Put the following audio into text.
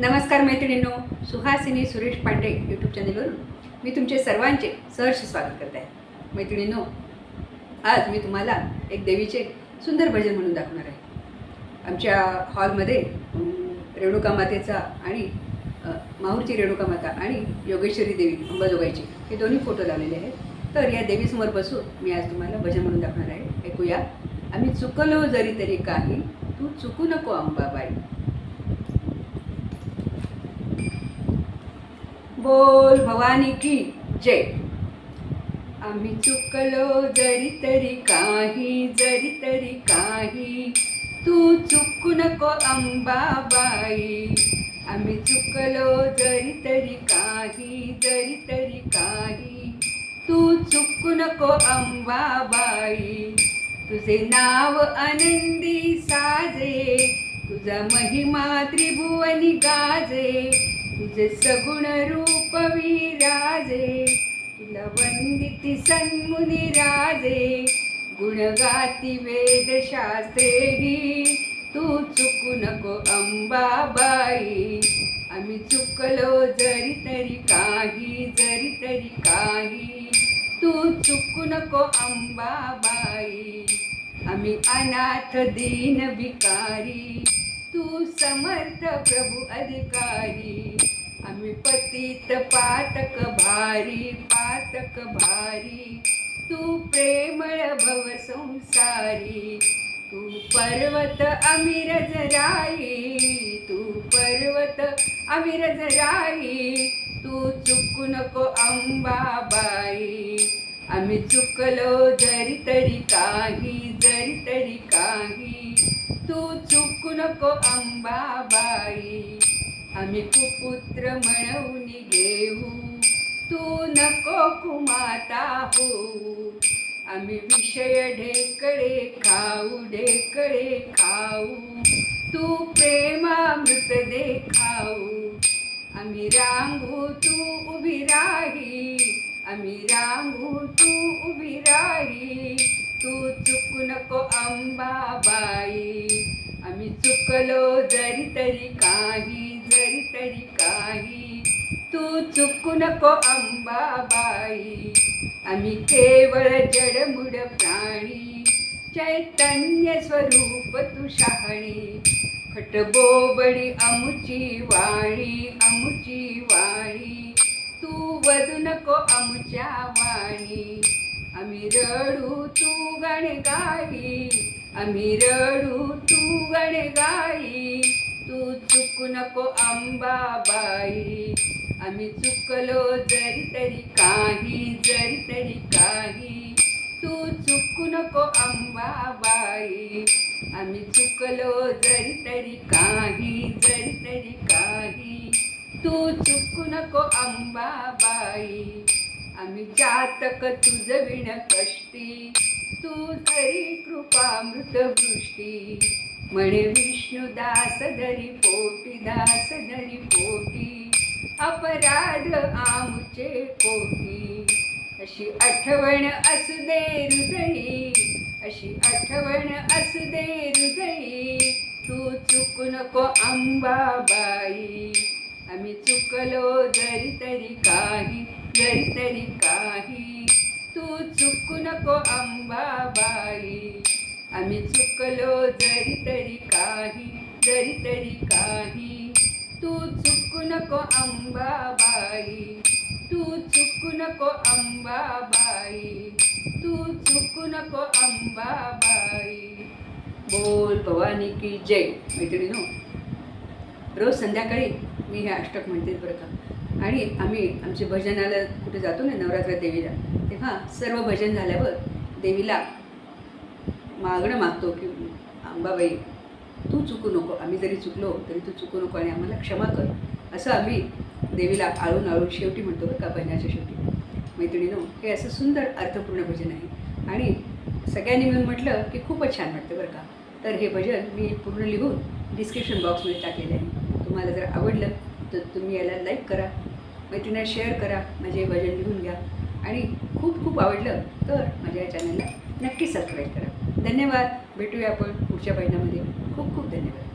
नमस्कार मैत्रिणींनो सुहासिनी सुरेश पांडे यूट्यूब चॅनेलवरून मी तुमचे सर्वांचे सहर्ष स्वागत करत आहे. मैत्रिणींनो आज मी तुम्हाला एक देवीचे सुंदर भजन म्हणून दाखवणार आहे. आमच्या हॉलमध्ये रेणुका मातेचा आणि माहूरची रेणुका माता आणि योगेश्वरी देवी अंबाजोगाईची हे दोन्ही फोटो लावलेले आहेत. तर या देवीसमोर बसून मी आज तुम्हाला भजन म्हणून दाखवणार आहे. ऐकूया. आम्ही चुकलो जरी तरी काही तू चुकू नको अंबाबाई. बोल भवानी की जय. आम्ही चुकलो जरी तरी काही जरी तरी काही. तू चुकू नको अंबाबाई. आम्ही चुकलो जरी तरी काही जरी तरी काही. तू चुकू नको अंबाबाई. तुझे नाव आनंदी साजे. तुझा महिमा त्रिभुवनी गाजे. तुझे सगुण रूप विराजे तुला वंदिती सन्मुनी राजे गुणगाती वेद शास्त्रेही तू चुकू नको अंबाबाई आम्ही चुकलो जरी तरी काही जरी तरी काही. तू चुकू नको अंबाबाई आम्ही अनाथ दीन भिकारी. तू समर्थ प्रभू अधिकारी. आम्ही पतित पातक भारी पातक भारी. तू प्रेमळ भव संसारी. तू पर्वत अमिरज राई. तू पर्वत अमिरज राई. तू चुकू नको अंबाबाई. आम्ही चुकलो जरी तरी काही जरी तरी काही. तू चुकू नको अंबाबाई. आम्ही कुपुत्र म्हणून घेऊ तू नको कुमाता हो आम्ही विषय ढेकडे खाऊ ढेकडे खाऊ. तू प्रेमामृत देखाऊ. आम्ही रांगू तू उभी राही. चुकलो जरी तरी काही जरी तरी काही. तू चुकू नको अंबाबाई. आम्ही केवळ जडमुड प्राणी. चैतन्य स्वरूप तू शहाणी खटबोबडी अमुची वाणी अमुची वाणी. तू वधू नको अमुच्या वाणी. आम्ही रडू तू गण गाई. आम्ही रडू तू गण गाई तू चुकू नको अंबाबाई. आम्ही चुकलो जरी तरी काही जरी तरी काही. तू चुकू नको अंबाबाई. आम्ही चुकलो जरी तरी काही जरी तरी काही. तू चुकू नको अंबाबाई. आम्ही जातक तुझ विण कष्टी तू हरी कृपा मृतवृष्टी म्हणे विष्णुदास धरी पोटी दास धरी पोटी. अपराध आमचे कोटी अशी आठवण असू दे हृदयी. अशी आठवण असू दे हृदयी. तू चुकू नको अंबाबाई. आम्ही चुकलो जरी तरी काही जरी तरी काही. तू चुकू नको अंबाबाई. आम्ही चुकलो जरी तरी काही जरी तरी काही. तू चुकू नको अंबाबाई. तू चुकू नको अंबाबाई. तू चुकू नको अंबाबाई. बोल भवानी की जय. मैत्रिणी रोज संध्याकाळी मी हे अष्टक म्हणते बरं का. आणि आम्ही आमचे भजनाला कुठे जातो ना नवरात्र देवीला तेव्हा सर्व भजन झाल्यावर देवीला मागणं मागतो की अंबाबाई तू चुकू नको आम्ही जरी चुकलो तरी तू चुकू नको आणि आम्हाला क्षमा कर. असं आम्ही देवीला आळून आळून शेवटी म्हणतो बरं का भजनाच्या शेवटी. मैत्रिणीनो हे असं सुंदर अर्थपूर्ण भजन आहे. आणि सगळ्यांनी मिळून म्हटलं की खूपच छान वाटतं बरं का. तर हे भजन मी पूर्ण लिहून डिस्क्रिप्शन बॉक्समध्ये टाकलेलं आहे. तुम्हाला जर आवडलं तर तुम्ही याला लाईक करा. मैत्रिणीला शेअर करा. माझे भजन लिहून घ्या. आणि खूप खूप आवडलं तर माझ्या या चॅनलला नक्की सबस्क्राईब करा. धन्यवाद. भेटूया आपण पुढच्या महिन्यामध्ये खूप खूप धन्यवाद.